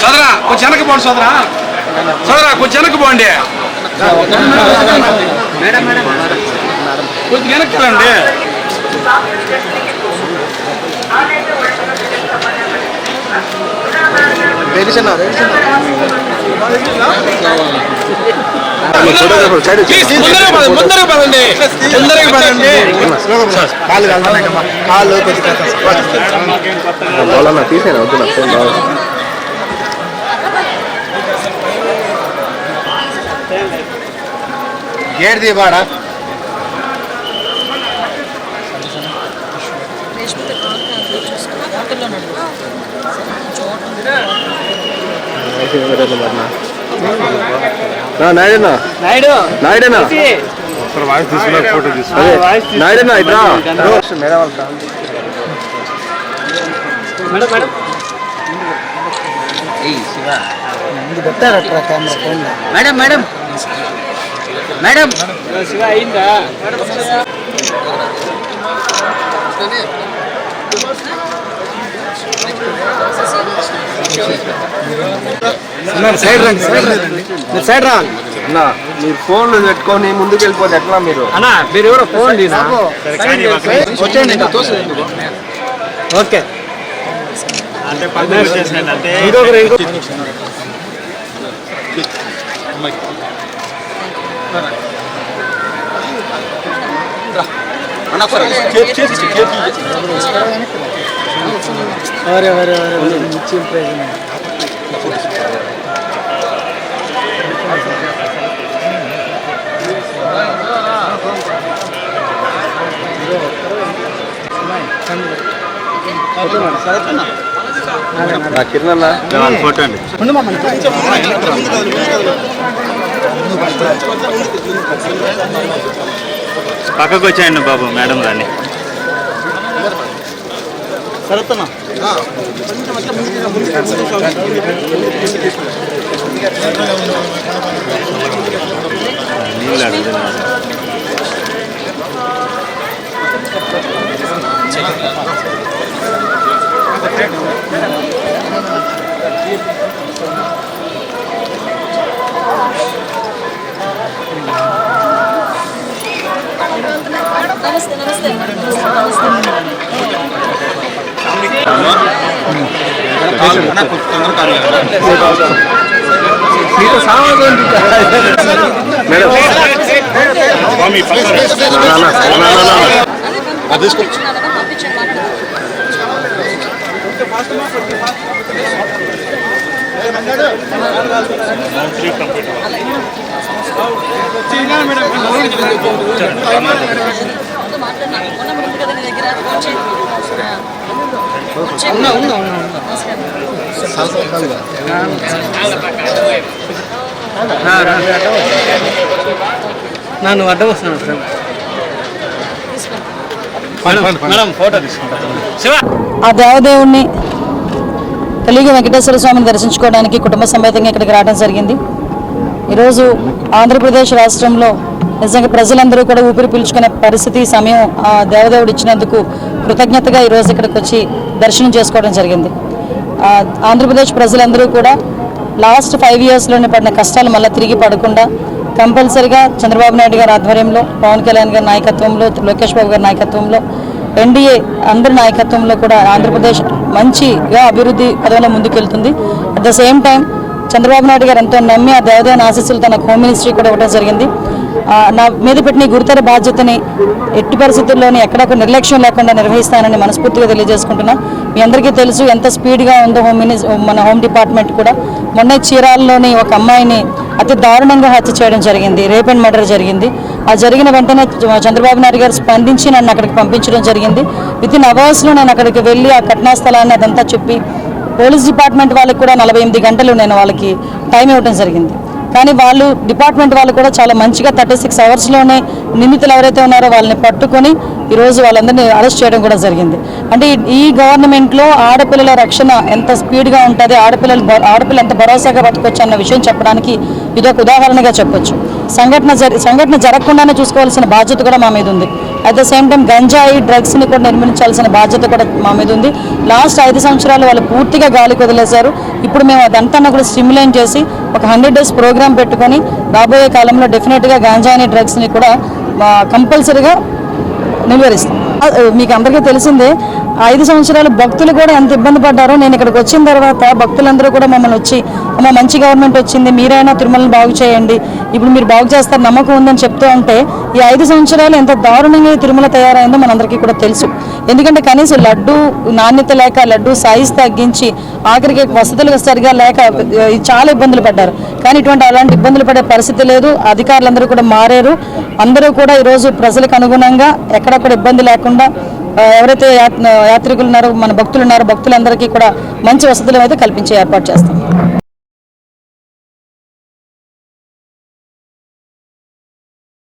சோதரா கொஞ்சம் எனக்கு போன சோதரா. சோதரா கொஞ்சம் எனக்கு போண்டே கொஞ்சம் எனக்கு வேண்டு Thank you. ముందరకు పదండి, ముందరకు పదండి. ముందరకు పదండి. కాళ్ళు కలుగుతున్నాయి కాళ్ళు కొద్దిగా బోలన్నా తీసేనా వద్దు నాకు ఫోన్ బాగా గేట్ తీయబాడా నాయుడన్నా నాయుడు. నాయుడన్నా వాయిస్ తీసుకున్నా ఫోటో తీసుకున్నా. అదే నాయుడన్నా ఇట్రా madam madam. Madam madam. Madam. Madam Shiva అయిందా? సైడ్ రండి సైడ్ రండి. మీరు సైడ్ రా. అన్నా మీరు ఫోన్లు పెట్టుకొని ముందుకు వెళ్ళిపోతే ఎట్లా మీరు? అన్నా మీరు ఎవరో ఫోన్ ఓకే. ఇంకొకరు ఇంకో अरे अरे వరే ఇచ్చి ప్రయోజనం ఫోటో అండి. పక్కకు వచ్చాయండి బాబు మేడం రాని నీళ్ళు అడుగుతున్నారు నమస్తే నమస్తే నమస్తే. మీతో సామాన్ మేడం. అదే మాట్లాడినా మొన్న కదా నీ దగ్గర ఫోన్ చేయండి నన్ను అడ్డం వస్తున్నాను ఫ్రెండ్. మేడం ఫోటో తీసుకుంటాం శివ! ఆ దేవదేవుణ్ణి కలిగి వెంకటేశ్వర స్వామిని దర్శించుకోవడానికి కుటుంబ సమేతంగా ఇక్కడికి రావడం జరిగింది. ఈరోజు ఆంధ్రప్రదేశ్ రాష్ట్రంలో నిజంగా ప్రజలందరూ కూడా ఊపిరి పీల్చుకునే పరిస్థితి సమయం ఆ దేవదేవుడు ఇచ్చినందుకు కృతజ్ఞతగా ఈరోజు ఇక్కడికి వచ్చి దర్శనం చేసుకోవడం జరిగింది. ఆంధ్రప్రదేశ్ ప్రజలందరూ కూడా లాస్ట్ ఫైవ్ ఇయర్స్లోనే పడిన కష్టాలు మళ్ళీ తిరిగి పడకుండా కంపల్సరిగా చంద్రబాబు నాయుడు గారి ఆధ్వర్యంలో పవన్ కళ్యాణ్ గారి నాయకత్వంలో లోకేష్ బాబు గారి నాయకత్వంలో ఎన్డీఏ అందరి నాయకత్వంలో కూడా ఆంధ్రప్రదేశ్ మంచిగా అభివృద్ధి పదంలో ముందుకెళ్తుంది. At the same time Chandrababu Naidu garu ఎంతో నమ్మి ఆ దేవదేవన ఆశీస్సులు తన హోమ్ మినిస్ట్రీ కూడా ఇవ్వడం జరిగింది. నా మీద పెట్టిన ఈ గురుతర బాధ్యతని ఎట్టి పరిస్థితుల్లోని ఎక్కడొక నిర్లక్ష్యం లేకుండా నిర్వహిస్తానని మనస్ఫూర్తిగా తెలియజేసుకుంటున్నా. మీ అందరికీ తెలుసు ఎంత స్పీడ్గా ఉందో హోమ్ మినిస్ మన హోమ్ డిపార్ట్మెంట్ కూడా. మొన్న చీరాల్లోని ఒక అమ్మాయిని అతి దారుణంగా హత్య చేయడం జరిగింది. రేప్ అండ్ మర్డర్ జరిగింది. ఆ జరిగిన వెంటనే చంద్రబాబు నాయుడు గారు స్పందించి నన్ను అక్కడికి పంపించడం జరిగింది. విత్ ఇన్ అవర్స్లో నేను అక్కడికి వెళ్ళి ఆ ఘటనా స్థలాన్ని అదంతా చెప్పి పోలీస్ డిపార్ట్మెంట్ వాళ్ళకి కూడా నలభై ఎనిమిది గంటలు నేను వాళ్ళకి టైం ఇవ్వడం జరిగింది. కానీ వాళ్ళు డిపార్ట్మెంట్ వాళ్ళు కూడా చాలా మంచిగా థర్టీ సిక్స్ అవర్స్లోనే నిందితులు ఎవరైతే ఉన్నారో వాళ్ళని పట్టుకొని ఈరోజు వాళ్ళందరినీ అరెస్ట్ చేయడం కూడా జరిగింది. అంటే ఈ- గవర్నమెంట్లో ఆడపిల్లల రక్షణ ఎంత స్పీడ్గా ఉంటుంది ఆడపిల్లలు ఆడపిల్లలు ఆడపిల్ల ఎంత భరోసాగా బతకొచ్చు అన్న విషయం చెప్పడానికి ఇది ఒక ఉదాహరణగా చెప్పొచ్చు. సంఘటన జరి సంఘటన జరగకుండానే చూసుకోవాల్సిన బాధ్యత కూడా మా మీద ఉంది. అట్ ద సేమ్ టైం గంజాయి డ్రగ్స్ని కూడా నిర్మించాల్సిన బాధ్యత కూడా మా మీద ఉంది. లాస్ట్ ఐదు సంవత్సరాలు వాళ్ళు పూర్తిగా గాలికి వదిలేశారు. ఇప్పుడు మేము అదంతా కూడా స్టిమ్యులేట్ చేసి ఒక హండ్రెడ్ డేస్ ప్రోగ్రామ్ పెట్టుకొని రాబోయే కాలంలో డెఫినెట్గా గంజాయిని డ్రగ్స్ని కూడా కంపల్సరీగా నిలువరిస్తాం మీకు అందరికీ తెలిసిందే ఐదు సంవత్సరాలు భక్తులు కూడా ఎంత ఇబ్బంది పడ్డారో నేను ఇక్కడికి వచ్చిన తర్వాత భక్తులందరూ కూడా మమ్మల్ని వచ్చి అమ్మ మంచి గవర్నమెంట్ వచ్చింది మీరైనా తిరుమలని బాగు చేయండి ఇప్పుడు మీరు బాగు చేస్తారు నమ్మకం ఉందని చెప్తూ ఉంటే ఈ ఐదు సంవత్సరాలు ఎంత దారుణంగా తిరుమల తయారైందో మనందరికీ కూడా తెలుసు. ఎందుకంటే కనీసం లడ్డు నాణ్యత లేక లడ్డు సైజ్ తగ్గించి ఆఖరికి వసతులు సరిగా లేక చాలా ఇబ్బందులు పడ్డారు. కానీ ఇటువంటి అలాంటి ఇబ్బందులు పడే పరిస్థితి లేదు అధికారులందరూ కూడా మారారు. అందరూ కూడా ఈరోజు ప్రజలకు అనుగుణంగా ఎక్కడ కూడా ఇబ్బంది లేకుండా కాకుండా ఎవరైతే యాత్రికులు ఉన్నారో మన భక్తులు ఉన్నారో భక్తులందరికీ కూడా మంచి వసతులు అయితే కల్పించే ఏర్పాటు చేస్తాం.